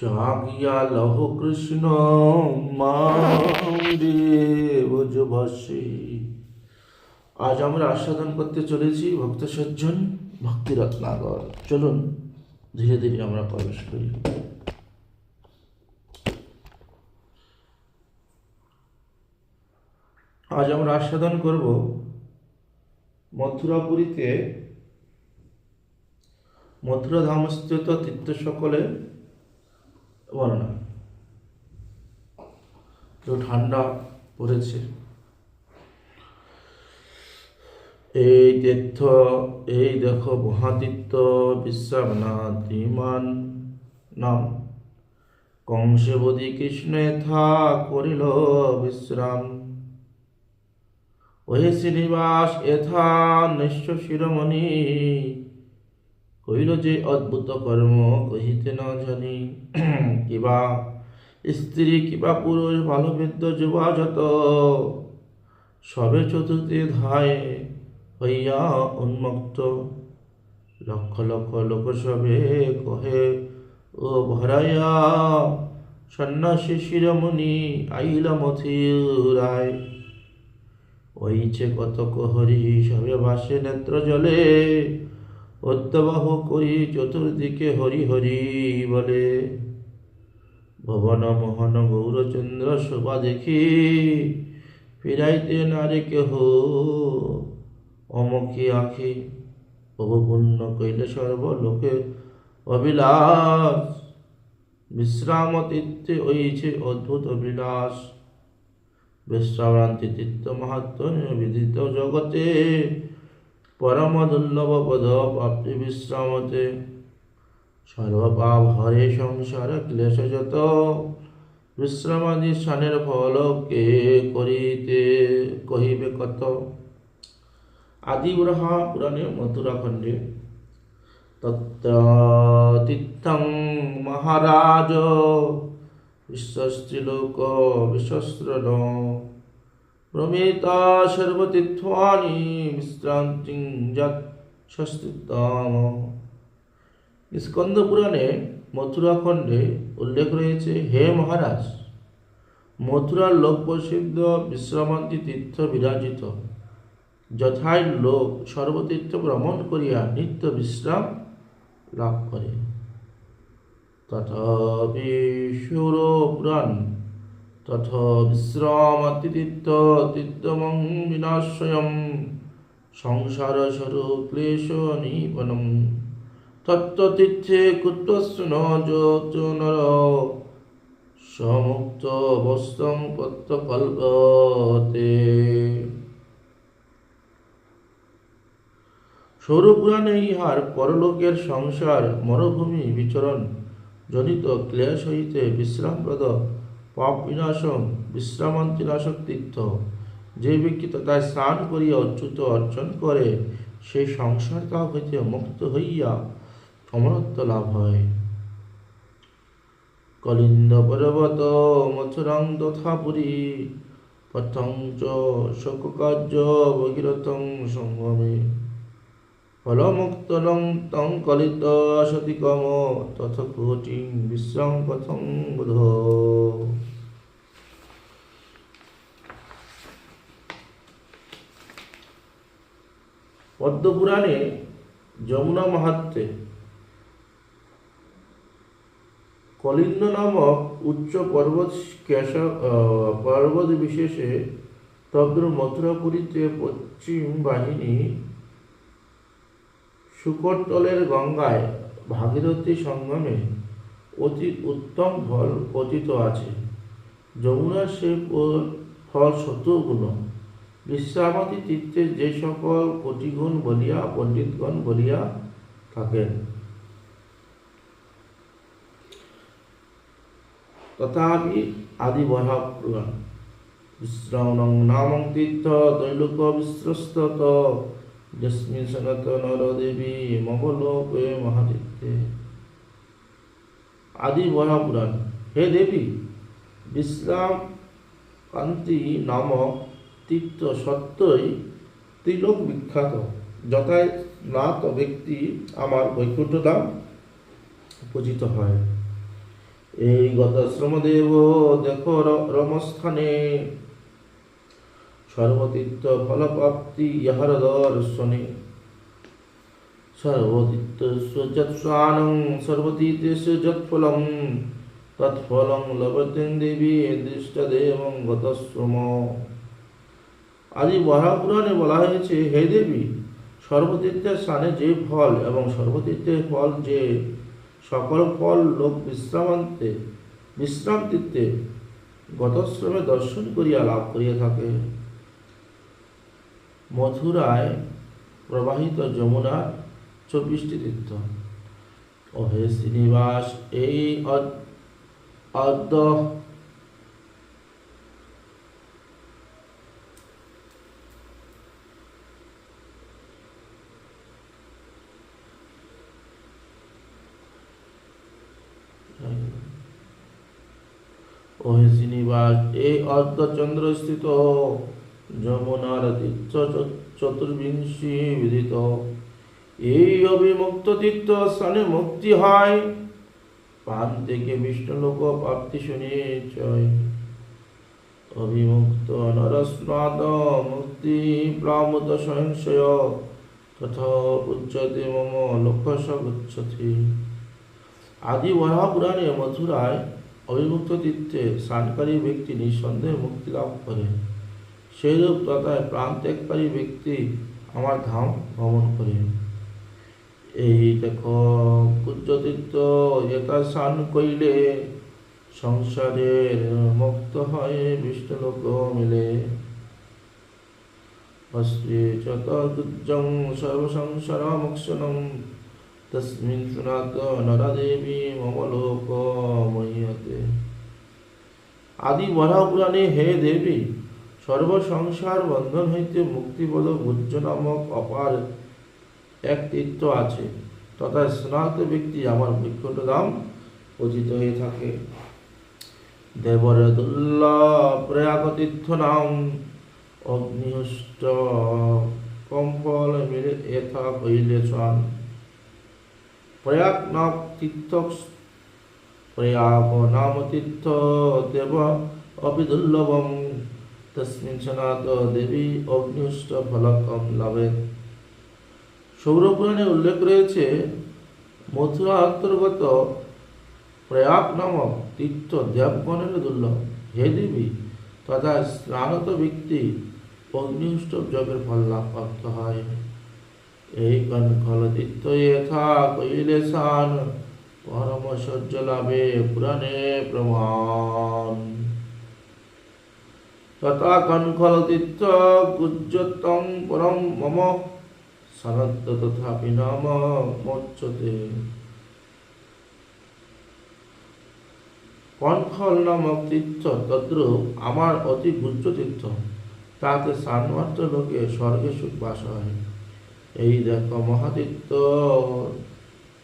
জাগিয়া লহ কৃষ্ণ ভোজবাসী আজ আমরা আস্বাদন করতে চলেছি ভক্ত সজ্জন, ভক্তি রত্নাগর। চলুন, ধীরে ধীরে আমরা প্রবেশ করি। আজ আমরা আস্বাদন করব মথুরাপুরীতে মথুরা ধামস্থিত তীর্থ সকলে বর্ণনা তো ঠান্ডা পড়েছে। এই তীর্থ, এই দেখো মহাতীর্থ বিশ্বামনাথ ইমান নাম। কংসবতী কৃষ্ণ থা করিল বিশ্রাম। ওহে শ্রীনিবাস, এথা নিঃস্ব শিরোমণি। কইল যে অদ্ভুত কর্ম কহিতে ন জানি। কিবা স্ত্রী, কিবা পুরুষ ভালোবিদ্য যুবা যত সবে চতুর্থী ধায় হইয়া উন্মুক্ত লক্ষ লক্ষ লোক সবে কহে, ও ভরাইয়া, সন্ন্যাসী শিরোমণি, আইলা মথিরায়। ওইছে কত হরি সবে বাসে নেত্র জলে অত্যবাহ করি চতুর্দিকে হরি হরি বলে। ভবন মোহন গৌরচন্দ্র শোভা দেখি, ফিরাইতে নারে কেহ। অমুখী আখি প্রভু পুণ্য কইলে সর্বলোকে অবিলাস বিশ্রাম তীর্থে ওইছে অদ্ভুত বিলাস বিশ্রামান্তি তীর্থ মাহাত্ম বিদিত জগতে পরম দুর্লভ পদ প্রাপ্তি বিশ্রামতে সর্বপাপ হরে সংসার ক্লেশ যত বিশ্রামাদি স্নানের ফল কে করিতে কহিবে কত? আদিব্রহা পুরাণে মথুরা খণ্ডে তত্র তীর্থং মহারাজ, বিশ্বস্ত্রীলোক বিশ্বস্ত্রণ প্রমেতা সর্বতীর্থানি বিশ্রান্তিং স্কন্দ পুরাণে মথুরা খণ্ডে উল্লেখ রয়েছে, হে মহারাজ, মথুরার লোক প্রসিদ্ধ বিশ্রামান্তি তীর্থ বিরাজিত। যথায় লোক সর্বতীর্থ ভ্রমণ করিয়া নিত্য বিশ্রাম লাভ করে। তথাপি সুর পুরাণ তথ বিশ্রামাতিতীর্থ তীর্থমং বিনাশয়ম সংসার স্বরূপ ক্লেশ নিপনম তত্ত্বতীর্থে কুত্রস্য ন সমুক্ত বস্তং প্রত্যকল্পতে সৌরপুরাণে ইহার পরলোকের সংসার, মরুভূমি, বিচরণ, জনিত ক্লেশ হইতে বিশ্রামপ্রদ। পাপ বিনাশম বিশ্রামান্তিনাশক তীর্থ। যে ব্যক্তি তথায় স্নান করিয়া অচ্যুত অর্জন করে সেই সংসার তা হইতে মুক্ত হইয়া অমরত্ব লাভ হয়। কলিন্দ পর্বত মথুরাং তথা পুরী, পথং চ শোককার্য ভগীরথং সঙ্গমে। ফলমুক্তলং তং কলিত সতিকম তথ কোটিং বিশ্রাম কথং পদ্মপুরাণে যমুনা মাহাত্মে কলিন্দ নামক উচ্চ পর্বত পর্বত বিশেষে তদ্র মথুরাপুরীতে পশ্চিম বাহিনী শুকরতলের গঙ্গায় ভাগীরথী সঙ্গমে অতি উত্তম ফল পতিত আছে। যমুনার সে ফল শতগুণ বিশ্রামতী তীর্থে যে সকল কোটিগুণ বলিয়া, পণ্ডিতগণ বলিয়া থাকেন। তথাপি আদি বহা বিশ্রাম নাম তীর্থ তৈলোক বিশ্রস্তত যস্মিন সনাতন দেবী মহলোকে মহাতীর্থে আদি বহা পুরাণ হে দেবী বিশ্রাম কান্তি নামক তীর্থ সত্যই ত্রিলোক বিখ্যাত যথায় স্নাত ব্যক্তি আমার বৈকুণ্ঠ ধাম পূজিত হয়। এই গতাশ্রমদেব দেখো রমস্থানে। সর্বতীর্থ ফলপ্রাপ্তি ইহার দর্শনে সর্বতীর্থস্য যৎস্বানং সর্বতীর্থস্য যৎফলং, তৎফলং লভতে দেবী দৃষ্টদেবং গতশ্রম আদি মহাপুরাণে বলা হয়েছে, হে দেবী সর্বতীর্থের স্থানে যে ফল এবং সর্বতীর্থের ফল যে সকল ফল লোক বিশ্রামান্তে বিশ্রাম তীর্থে গতশ্রমে দর্শন করিয়া লাভ করিয়া থাকে। মথুরায় প্রবাহিত যমুনার চব্বিশটি তীর্থ। ও হে শ্রীনিবাস, এই অদ- অদ্য ও হে শ্রীনিবাস, এই অর্ধচন্দ্র স্থিত যমুনার তীর্থ চ- চতুর্বিংশী বিদিত। এই অবিমুক্ত তীর্থ স্থানে মুক্তি হয়। পান থেকে বিষ্ণু লোক প্রাপ্তি শুনিয়েছয় অবিমুক্ত নরস্নাত মুক্তি প্রামুত সংশয় তথা উচ্চতে মম লক্ষ্য গুচ্ছতি আদি মহাপুরাণে মথুরায় অবিমুক্ত তীর্থে স্নানকারী ব্যক্তি নিঃসন্দেহে মুক্তি লাভ করে। সেইরূপ তথায় প্রাণ ত্যাগকারী ব্যক্তি আমার ধাম ভ্রমণ করে এই দেখো কুজ্জতীর্থ এটা কইলে সংসারের মুক্ত হয় বিষ্ণুলোক মিলে। অস্ত্রে চতুর্জং সর্বসংসার মোক্ষণম তস্মিন সুনাত নরদেবী মম লোক মহীয়তে। আদি মহাপুরাণে হে দেবী সর্বসংসার বন্ধন হইতে মুক্তিবোধ গুজ্জ নামক অপার এক তীর্থ আছে। তথা স্নাত ব্যক্তি আমার বৈকুণ্ঠ ধাম পতিত হয়ে থাকে। দেবর দুর্লভ প্রয়াগ তীর্থ নাম অগ্নিহষ্ট কম্পল মিলে এথা কইলে চান। প্রয়াগ নাম তীর্থ প্রয়াগ নাম তীর্থ দেব অবিদুর্লভম দেবী অগ্নিষ্ট ফলকম লাভে। সৌরপুরাণে উল্লেখ রয়েছে, মথুরা অন্তর্গত প্রয়াগ নামক তীর্থ দেবগণের দুর্লভ। হে দেবী, তথা স্নানত ব্যক্তি অগ্নিষ্টব যজ্ঞের ফল লাভ প্রাপ্ত হয়। এই কনখল তীর্থ যথা কইলে পরম সহ্য লাভে পুরাণে প্রমাণ। তথা কনখল তীর্থ গুজ্জতং পরম তথাপি কনখল নামক তীর্থ তদ্রূপ আমার অতি গুজ্জ তীর্থ তাতে সানমাত্র লোকে স্বর্গে সুখ বাস হয়। এই দেখো মহাতীর্থ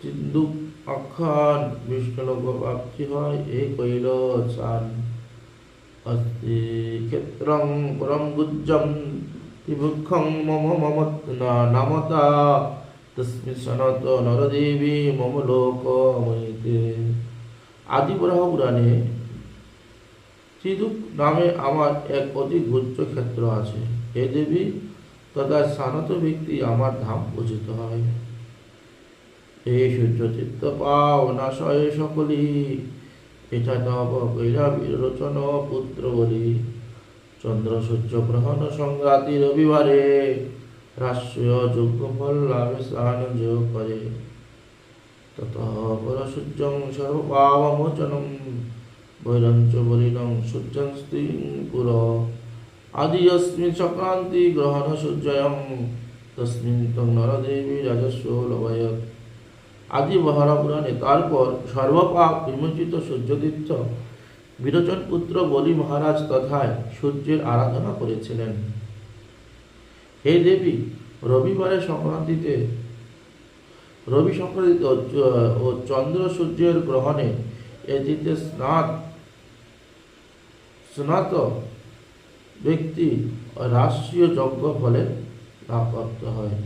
চিন্দুক অক্ষণ বিষ্ণুলোক প্রাপ্তি হয় এই কইল চান অস্তি ক্ষেত্রং পরম গুজ্জম বিভুক্ষং মম মম নামতা। তস্মিন সনত নরদেবী মম লোক মহিতে আদি পুরাণে নামে আমার এক অতি গুজ্জ ক্ষেত্র আছে। হে দেবী তথা স্নানত ব্যক্তি আমার ধাম পূজিত হয়। এই সূর্য চিত্ত পাও নাশয় সকলি। কৈরা বিরোচন পুত্র বলি চন্দ্র সূর্য গ্রহণ সংঘাতি রবিবারে রাষ্ট্রীয় যোগ্য ফল লাভে স্নান যোগ করে তত পর সূর্যং সর্বপাবমোচনম বৈরঞ্চ গ্রহণ সূর্যয়ং তস্মিন তং নরদেবী রাজস্ব লভয়ত আদি মহারা তারপর সর্বপাপ বিমোচিত সূর্যতীর্থ বিরোচন পুত্র বলি মহারাজ তথায় সূর্যের আরাধনা করেছিলেন। হে দেবী রবিবারের সংক্রান্তিতে, রবি সংক্রান্তিতে ও ও চন্দ্র সূর্যের গ্রহণে এটিতে স্নাত স্নাত ব্যক্তি রাষ্ট্রীয় যজ্ঞ ফলে লাভপ্রাপ্ত হয়।